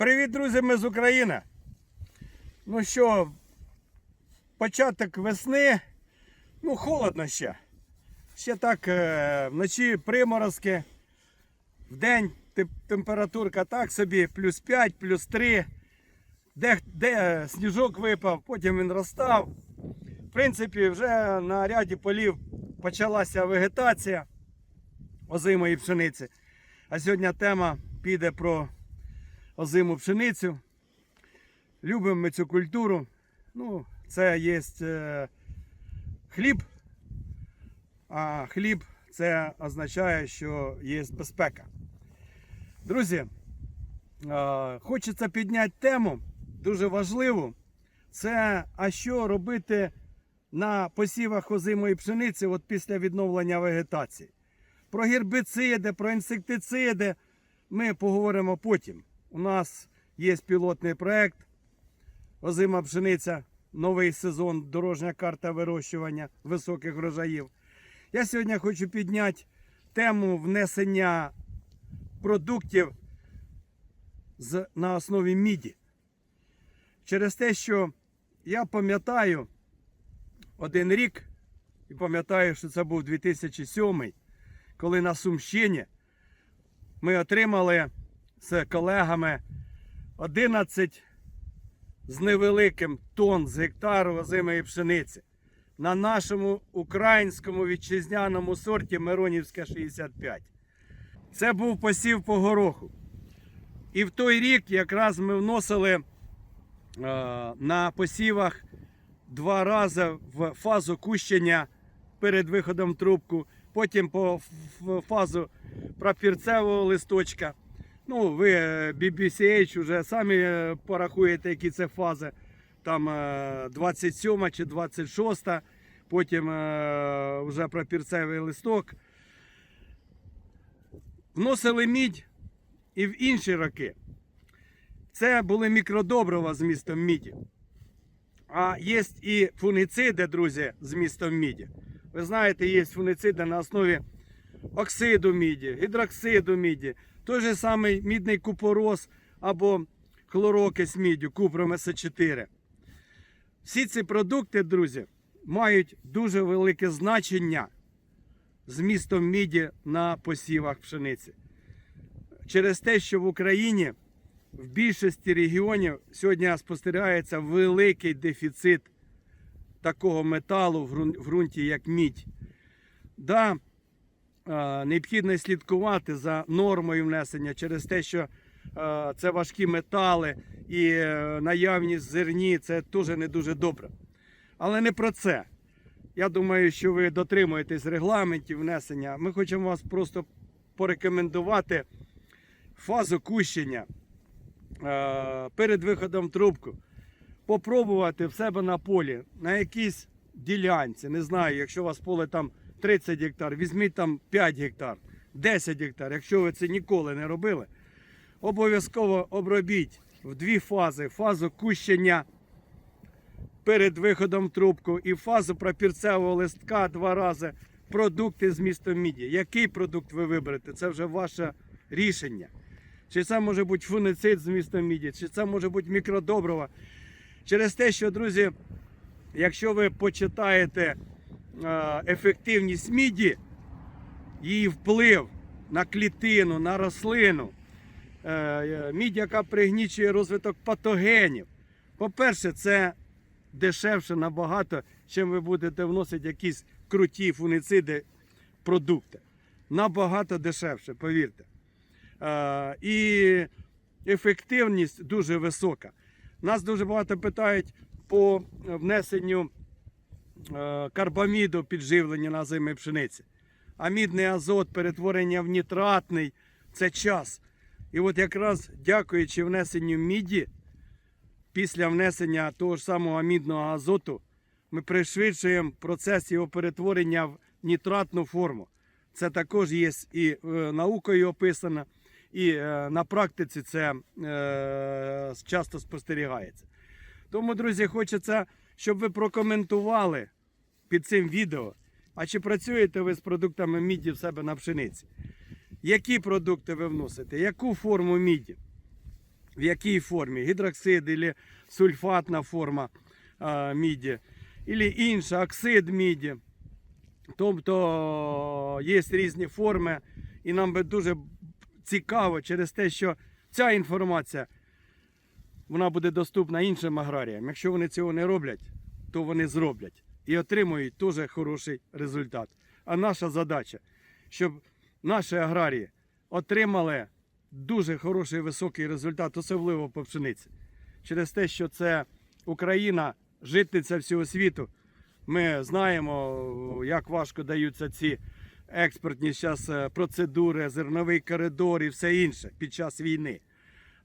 Привіт, друзі, ми з України. Ну що, початок весни. Ну, холодно ще. Ще так е, вночі приморозки. Вдень теп- температурка так собі, плюс 5, плюс 3. Де, де е, сніжок випав, потім він розстав. В принципі, вже на ряді полів почалася вегетація озимої пшениці. А сьогодні тема піде про озиму пшеницю. Любимо ми цю культуру. Ну, це є е, хліб. А хліб це означає, що є безпека. Друзі, е, хочеться підняти тему дуже важливу. Це а що робити на посівах озимої пшениці от після відновлення вегетації. Про гербіциди, про інсектициди ми поговоримо потім. У нас є пілотний проект Озима пшениця, новий сезон, дорожня карта вирощування високих врожаїв. Я сьогодні хочу підняти тему внесення продуктів на основі міді. Через те, що я пам'ятаю один рік, і пам'ятаю, що це був 2007, коли на Сумщині ми отримали з колегами 11 з невеликим тонн з гектару озимої пшениці на нашому українському вітчизняному сорті Миронівська 65. Це був посів по гороху. І в той рік якраз ми вносили е, на посівах два рази в фазу кущення перед виходом трубку, потім по фазу прапірцевого листочка. Ну, ви е, BBCH вже самі е, порахуєте, які це фази. Там е, 27 чи 26, потім е, вже прапірцевий листок. Вносили мідь і в інші роки. Це були мікродобрива з містом міді. А є і фунициди, друзі, з містом міді. Ви знаєте, є фунициди на основі оксиду міді, гідроксиду міді, той же самий мідний купорос або хлорокис міддю, купром С4. Всі ці продукти, друзі, мають дуже велике значення з містом міді на посівах пшениці. Через те, що в Україні в більшості регіонів сьогодні спостерігається великий дефіцит такого металу в ґрунті, як мідь. Да, необхідно слідкувати за нормою внесення через те, що е, це важкі метали і е, наявність зерні це теж не дуже добре. Але не про це. Я думаю, що ви дотримуєтесь регламентів внесення. Ми хочемо вас просто порекомендувати фазу кущення е, перед виходом в трубку. Попробувати в себе на полі на якійсь ділянці. Не знаю, якщо у вас поле там 30 гектар, візьміть там 5 гектар, 10 гектар. Якщо ви це ніколи не робили, обов'язково обробіть в дві фази: фазу кущення перед виходом трубку і фазу пропірцевого листка два рази. Продукти з містом міді. Який продукт ви виберете? Це вже ваше рішення. Чи це може бути фуницид з містом міді, чи це може бути мікродобрива. Через те, що, друзі, якщо ви почитаєте ефективність міді, її вплив на клітину, на рослину, е, е, мідь, яка пригнічує розвиток патогенів. По-перше, це дешевше набагато, чим ви будете вносити якісь круті фунициди, продукти. Набагато дешевше, повірте. Е, і ефективність дуже висока. Нас дуже багато питають по внесенню е, карбаміду підживлення на зимі пшениці. Амідний азот, перетворення в нітратний це час. І от якраз дякуючи внесенню міді, після внесення того ж самого амідного азоту, ми пришвидшуємо процес його перетворення в нітратну форму. Це також є і е, наукою описано, і е, на практиці це е, часто спостерігається. Тому, друзі, хочеться, щоб ви прокоментували під цим відео, а чи працюєте ви з продуктами міді в себе на пшениці? Які продукти ви вносите? Яку форму міді? в якій формі гідроксид або сульфатна форма е, міді, або інша оксид міді. Тобто є різні форми, і нам би дуже цікаво через те, що ця інформація вона буде доступна іншим аграріям. Якщо вони цього не роблять, то вони зроблять і отримують дуже хороший результат. А наша задача, щоб наші аграрії отримали дуже хороший високий результат, особливо по пшениці. Через те, що це Україна, житниця всього світу. Ми знаємо, як важко даються ці експортні зараз процедури, зерновий коридор і все інше під час війни.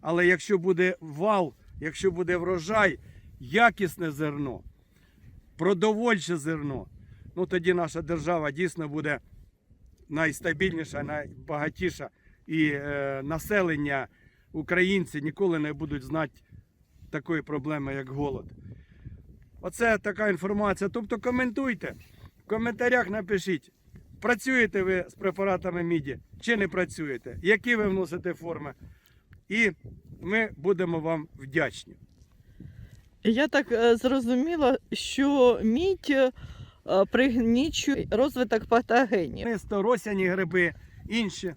Але якщо буде вал, якщо буде врожай, якісне зерно, продовольче зерно, ну тоді наша держава дійсно буде найстабільніша, найбагатіша. І е, населення, українці ніколи не будуть знати такої проблеми, як голод. Оце така інформація. Тобто коментуйте. В коментарях напишіть, працюєте ви з препаратами міді чи не працюєте, які ви вносите форми. І ми будемо вам вдячні. Я так е, зрозуміла, що мідь е, пригнічує розвиток патогенів. Нисто, росяні гриби, інші.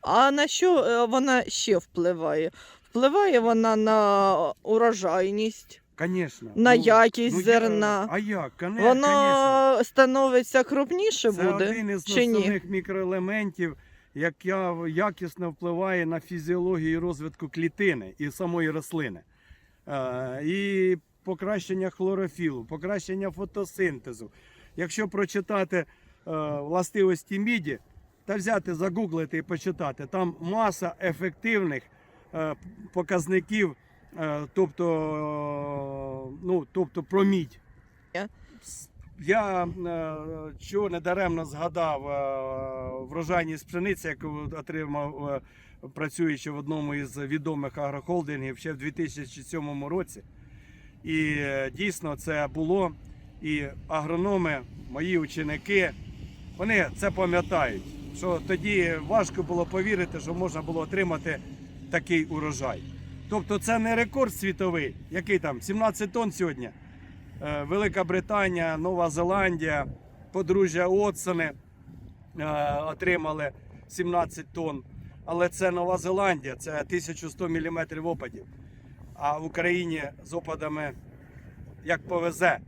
А на що е, вона ще впливає? Впливає вона на урожайність, Звісно. на якість я- зерна. А як? Коне- Воно становиться крупніше Це буде один із чи ні? мікроелементів, яка якісно впливає на фізіологію розвитку клітини і самої рослини. Е, І покращення хлорофілу, покращення фотосинтезу. Якщо прочитати е, властивості міді, та взяти, загуглити і почитати, там маса ефективних е, показників, тобто, ну, тобто про мідь. Я- Я чого недаремно згадав врожайність пшениці, яку отримав е, працюючи в одному із відомих агрохолдингів ще в 2007 році. І е, дійсно це було. І агрономи, мої ученики, вони це пам'ятають. Що тоді важко було повірити, що можна було отримати такий урожай. Тобто це не рекорд світовий, який там 17 тонн сьогодні. Е, Велика Британія, Нова Зеландія, подружжя Отсони отримали 17 тонн. Але це Нова Зеландія, це 1100 мм опадів. А в Україні з опадами як повезе.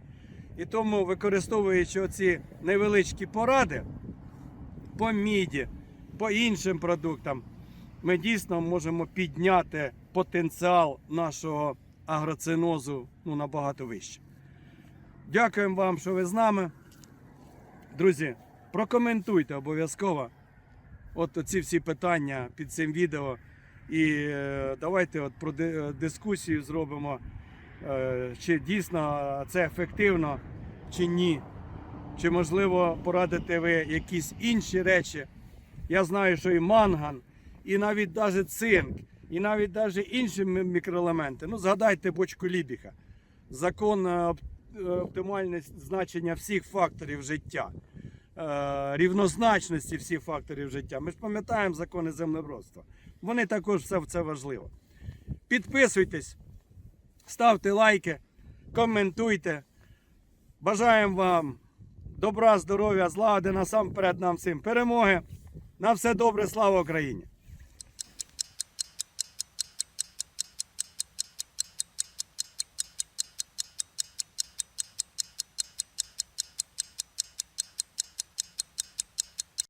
І тому, використовуючи оці невеличкі поради по міді, по іншим продуктам, ми дійсно можемо підняти потенціал нашого агроцинозу ну, набагато вище. Дякуємо вам, що ви з нами. Друзі, прокоментуйте обов'язково от ці всі питання під цим відео. І е, давайте от про дискусію зробимо, е, чи дійсно це ефективно, чи ні. Чи можливо порадите ви якісь інші речі. Я знаю, що і манган, і навіть даже цинк, і навіть даже інші мікроелементи. Ну, згадайте бочку Лібіха. Закон е, оп- оптимальне значення всіх факторів життя, рівнозначності всіх факторів життя. Ми ж пам'ятаємо закони землеробства. Вони також все це важливо. Підписуйтесь, ставте лайки, коментуйте. Бажаємо вам добра, здоров'я, злагоди насамперед нам всім перемоги. На все добре, слава Україні!